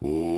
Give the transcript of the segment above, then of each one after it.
Oh.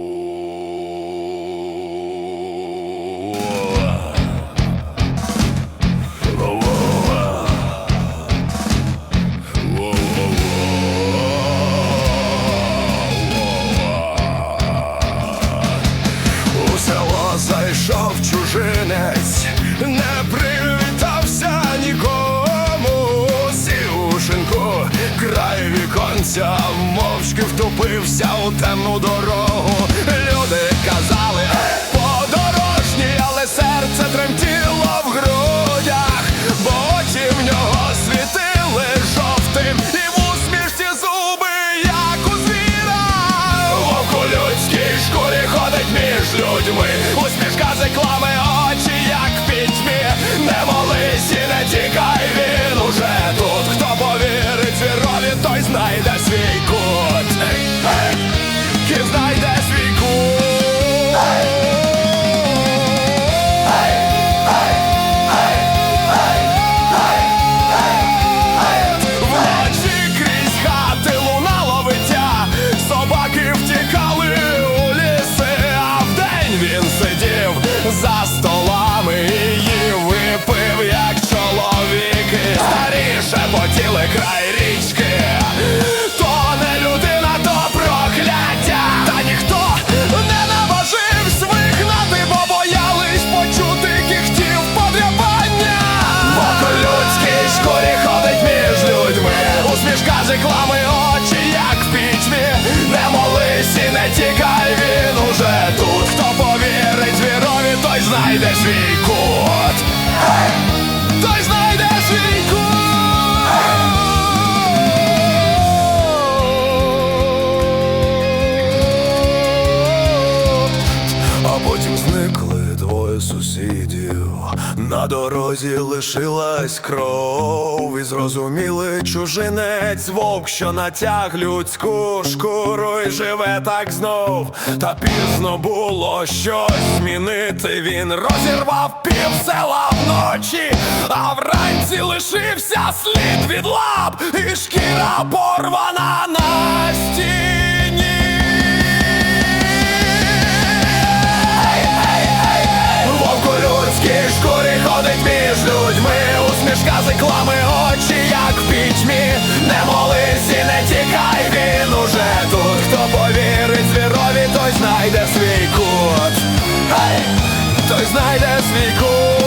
znajdę swój kłód дорозі лишилась кров, і зрозумілий чужинець вовк, що натяг людську шкуру і живе так знов. Та пізно було щось змінити. Він розірвав пів села вночі, а вранці лишився слід від лап, і шкіра порвана на стіл. книжка з очі, як в пітьмі, не молись і не тікай, він уже тут, хто повірить звірові, той знайде свій кут, Ай! той знайде свій кут.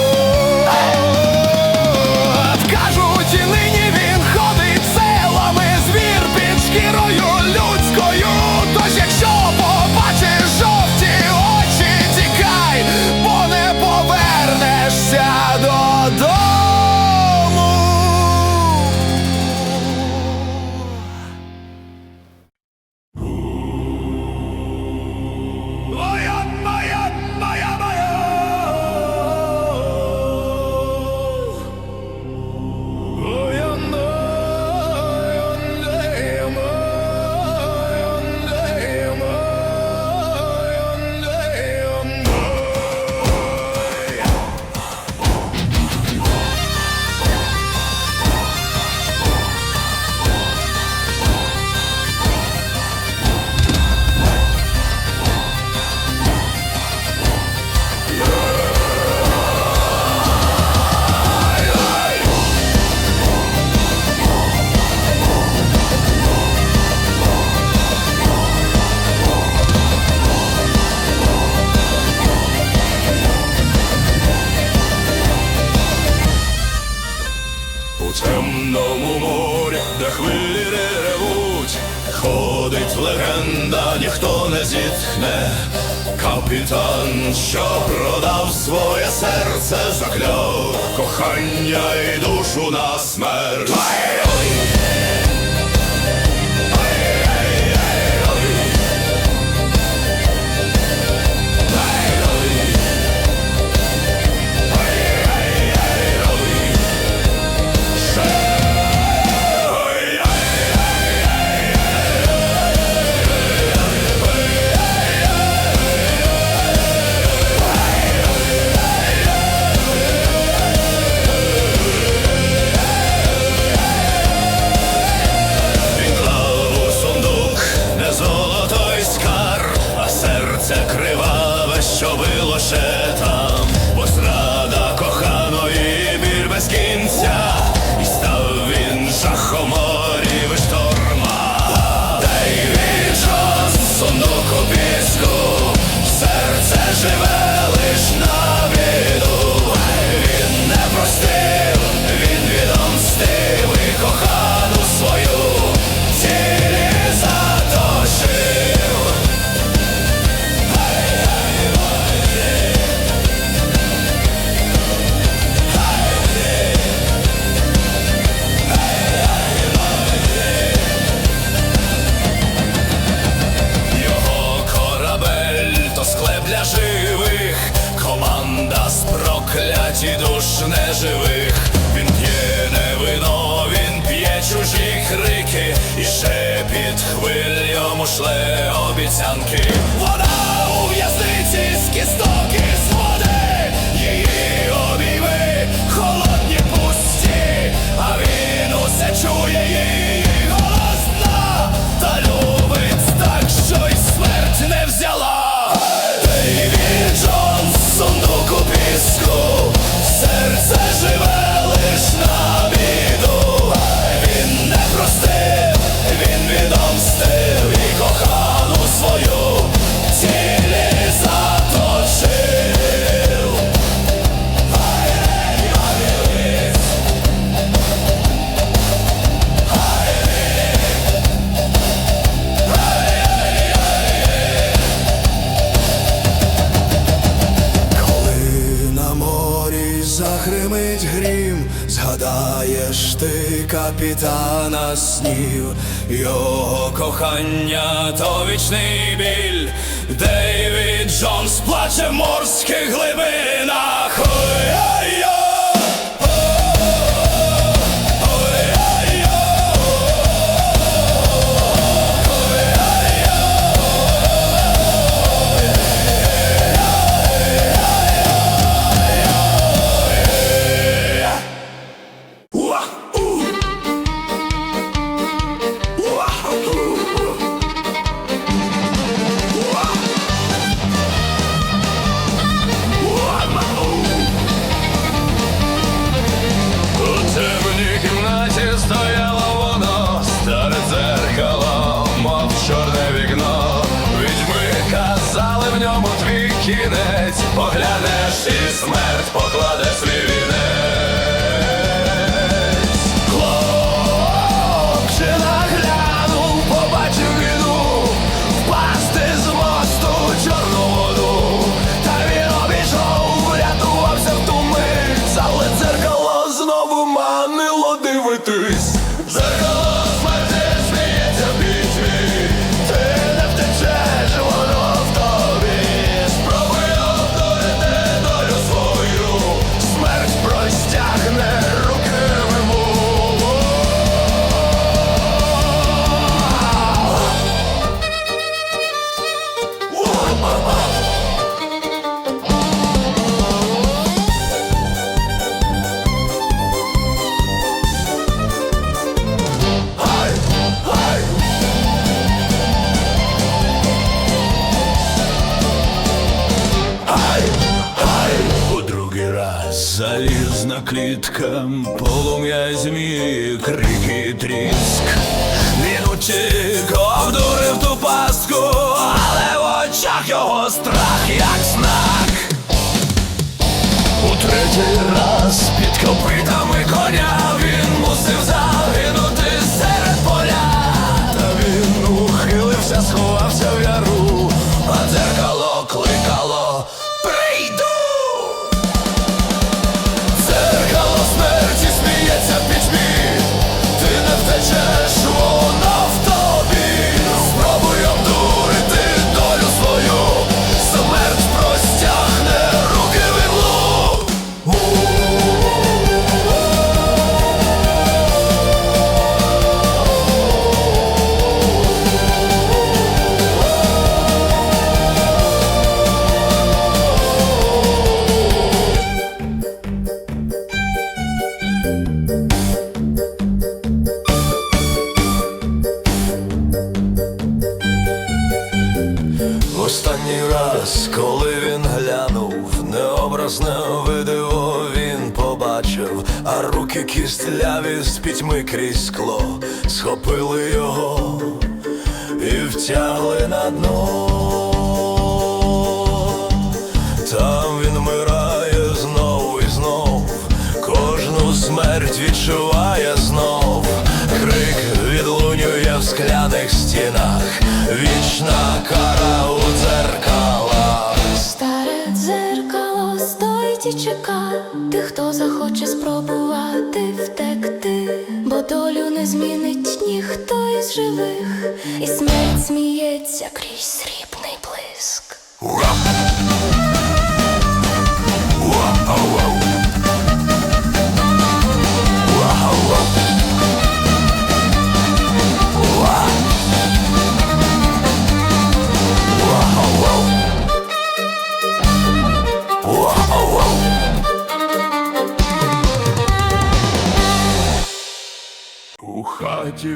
мило дивитись. квіткам полум'я змії, крики тріск. Він утік, обдурив ту паску, але в очах його страх, як знак. У третій раз під копитом кістляві з пітьми крізь скло схопили його і втягли на дно. Там він вмирає знов і знов, кожну смерть відчуває знов. Крик відлунює в скляних стінах, вічна кара у дзеркалах. Старе дзеркало стоїть і чека Тих, хто захоче спробувати втекти, бо долю не змінить ніхто із живих, і смерть сміється крізь срібний блиск.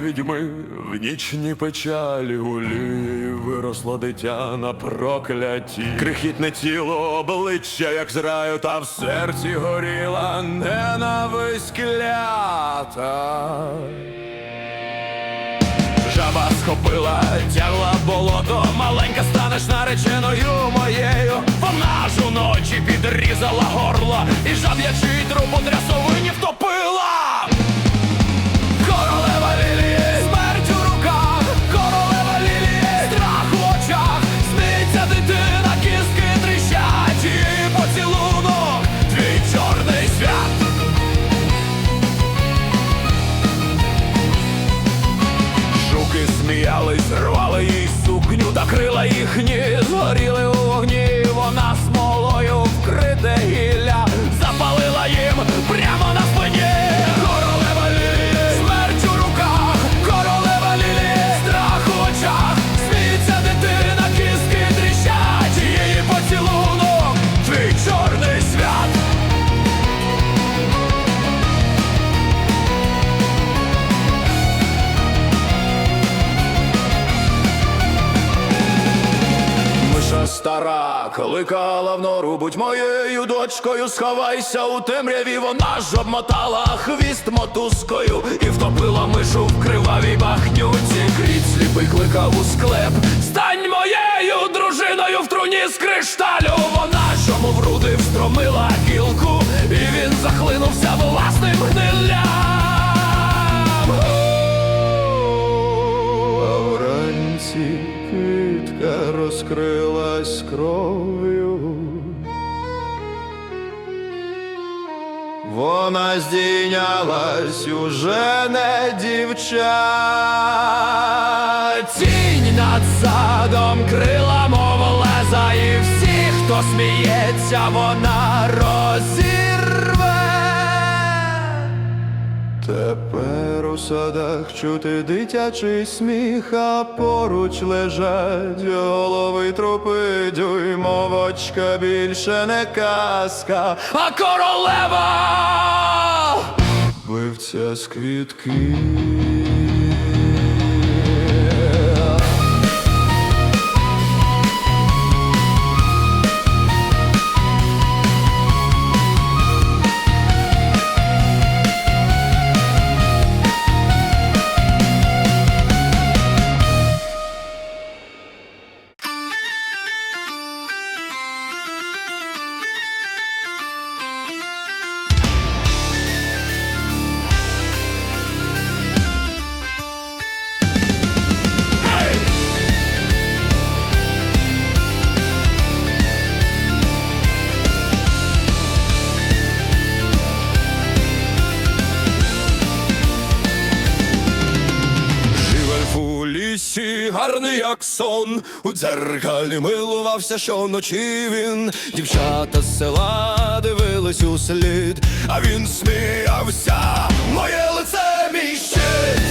Відьми в нічні печалі у лії виросло дитя на прокляті. Крихітне тіло, обличчя, як з раю, та в серці горіла ненависть клята. Жаба схопила, тягла болото, маленька станеш нареченою моєю. Вона ж уночі підрізала горло, і жаб'ячий труп у трясовині втопила. Будь моєю дочкою, сховайся у темряві, вона ж обмотала хвіст мотузкою і втопила мишу в кривавій бахнюці. Кріт сліпий кликав у склеп. Стань моєю дружиною в труні з кришталю. Вона ж йому в груди встромила гілку, і він захлинувся власним гниллям. А вранці квітка розкрилась кров'ю. Вона здійнялась уже не дівча. Тінь над садом крила, мов леза, і всі, хто сміється, вона розірве. Тепер у садах чути дитячий сміх, а поруч лежать голови трупи, дюймовочка більше не казка, а королева вивця з квітки. Гарний як сон, у дзеркалі милувався щоночі він. Дівчата з села дивились у слід, а він сміявся, моє лице мій щит.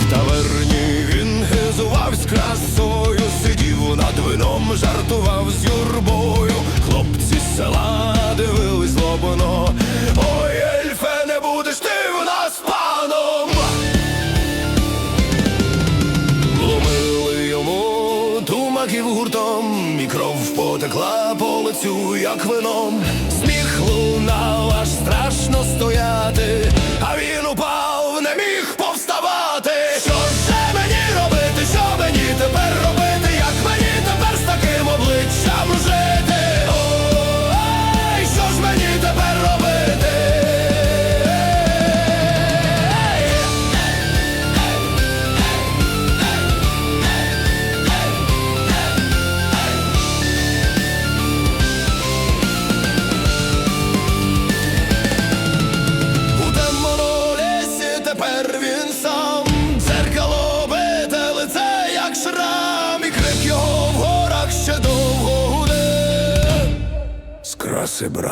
В таверні він хизувавсь красою, сидів над вином, жартував з юрбою. Хлопці з села дивились злобно. гуртом, і кров потекла по лицю, як вином. Сміх лунав, аж страшно стояти, а він упав.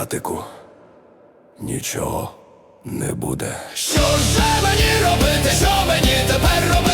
братику, нічого не буде. Що ж же мені робити? Що мені тепер робити?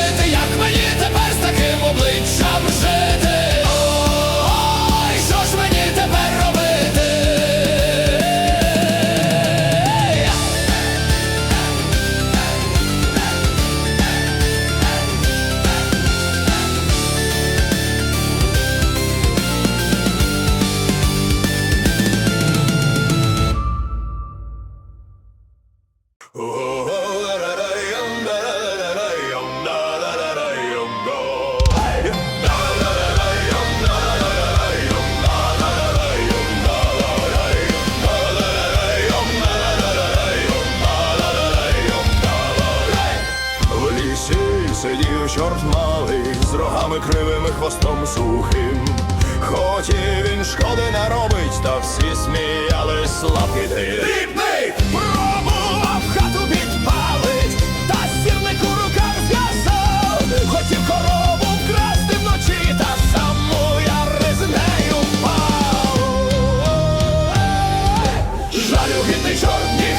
Вогідний чорні.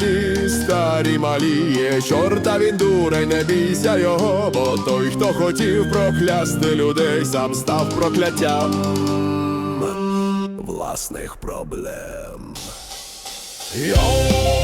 селі, старі маліє, чорта він дурень, не бійся його, той, хто хотів проклясти людей, сам став прокляттям власних проблем. Йоу!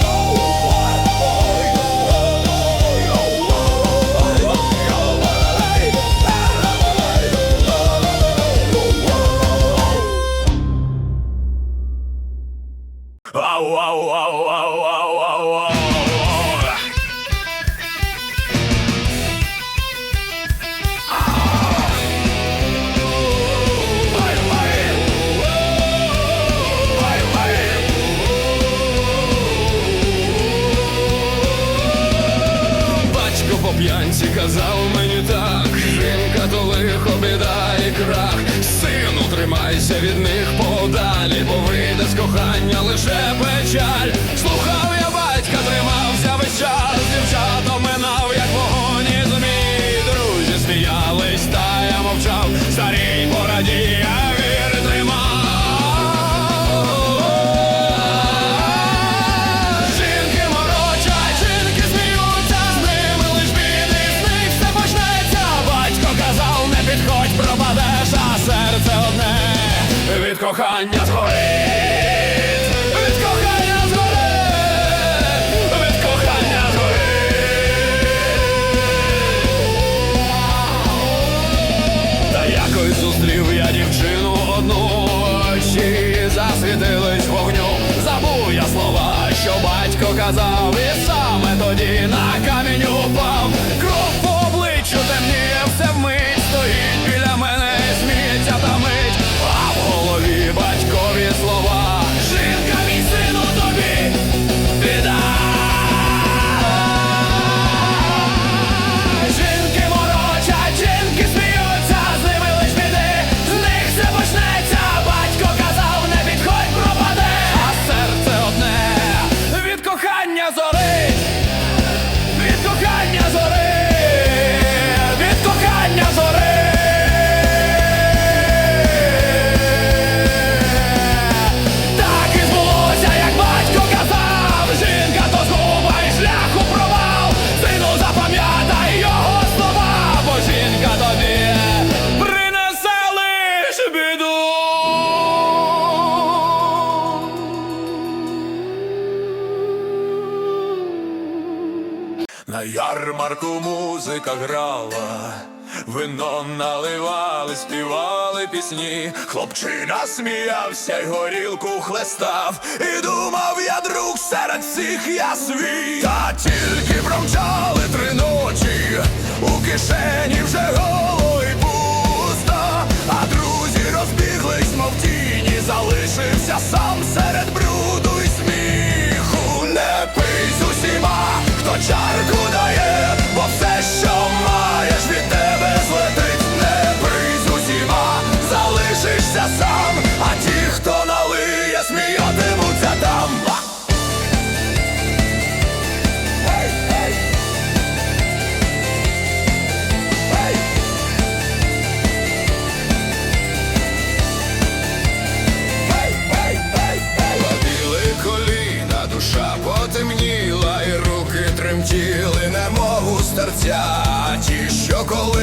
Сміявся й горілку хлестав, і думав я друг серед всіх я свій. Та тільки промчали три ночі, у кишені вже голо й пусто, а друзі розбіглись, мов тіні, залишився сам серед бруду і сміху. Не пий з усіма, хто чарку дає,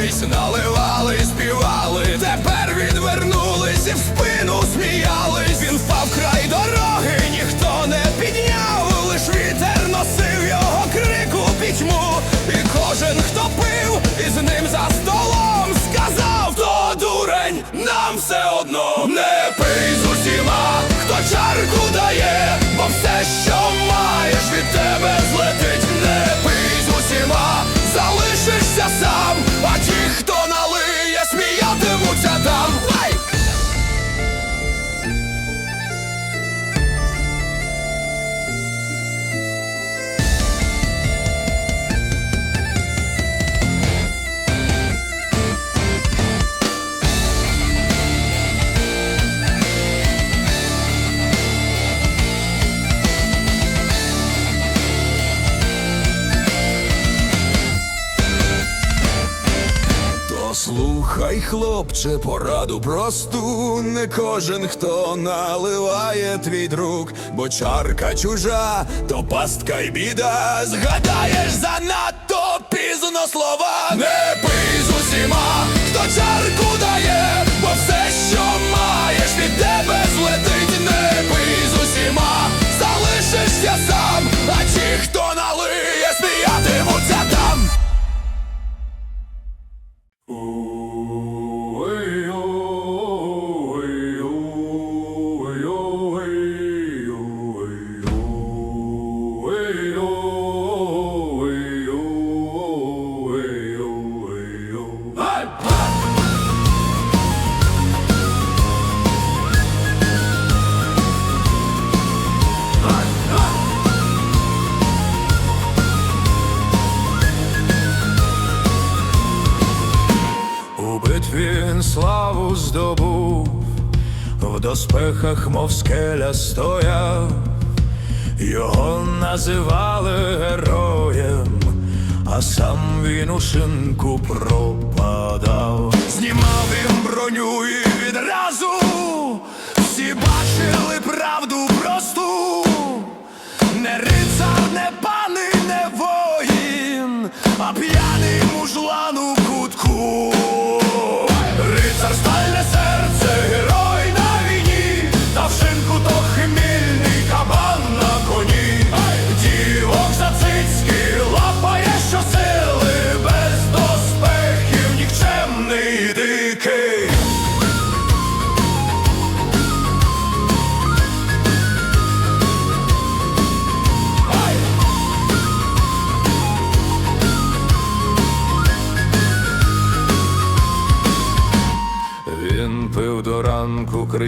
що колись наливали, співали, тепер відвернулись і в спину сміялись. Він впав край дороги, ніхто не підняв, лиш вітер носив його крику пітьму. І кожен, хто пив, із ним за столом сказав, то дурень, нам все одно не пий з усіма, хто чарку дає, бо все, що маєш від тебе злетить, слухай, хлопче, пораду просту, не кожен, хто наливає твій друг, бо чарка чужа, то пастка й біда. Згадаєш занадто пізно слова, не пий з усіма, хто чарку дає, бо все, що маєш від тебе злетить, не пий з усіма, залишишся сам, доспехах, мов скеля стояв, його називали героєм, а сам він у шинку пропадав. Знімав він броню і відразу всі бачили правду просту.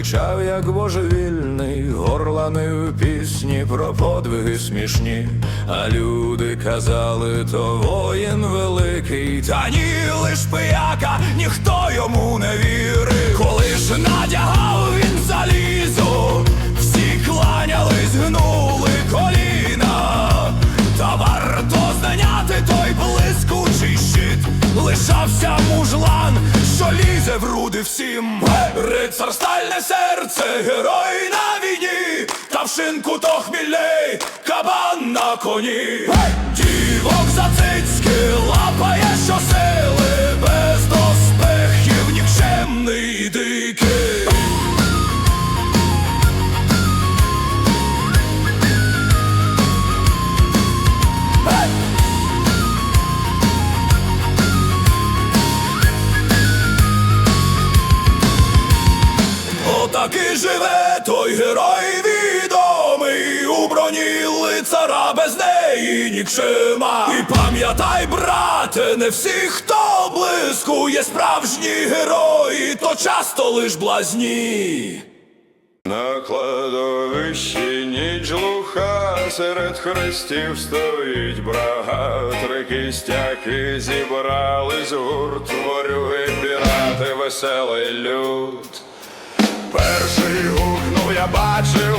Кричав, як божевільний, горланив пісні про подвиги смішні, а люди казали, то воїн великий, та ні, лиш пияка, ніхто йому не вірив. Коли ж надягав він залізо, всі кланялись, гнули той блискучий щит, лишався мужлан, що лізе в руди всім. Рицар стальне серце, герой на війні, та в шинку то хмілей, кабан на коні. Дівок живе той герой відомий у броні лицара без неї нікчема. І пам'ятай, брате, не всі, хто блискує справжні герої, то часто лиш блазні. На кладовищі ніч глуха, серед хрестів стоїть брага, три кістяки зібрались гурт, ворюги, пірати, веселий люд. Гукнув, я бачив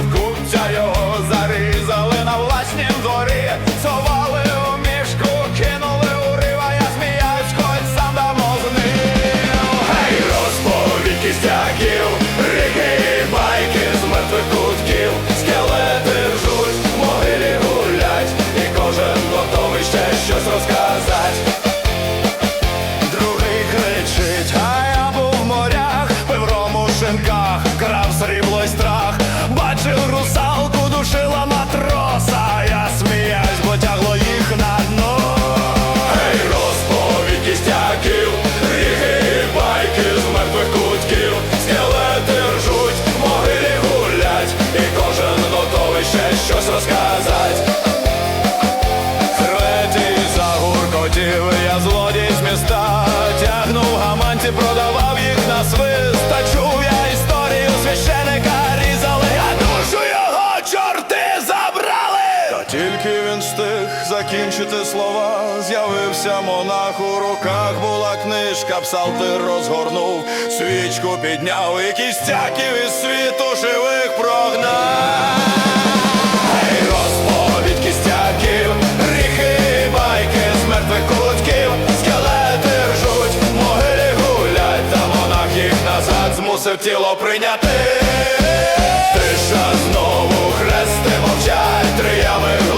закінчити слова, з'явився монах у руках, була книжка, псалтир розгорнув, свічку підняв і кістяків із світу живих прогнав. Ей, розповідь кістяків, гріхи і байки з кутків Скелети ржуть, могилі гулять Та монах їх назад змусив тіло прийняти. Тиша знову хрести мовчать, три ями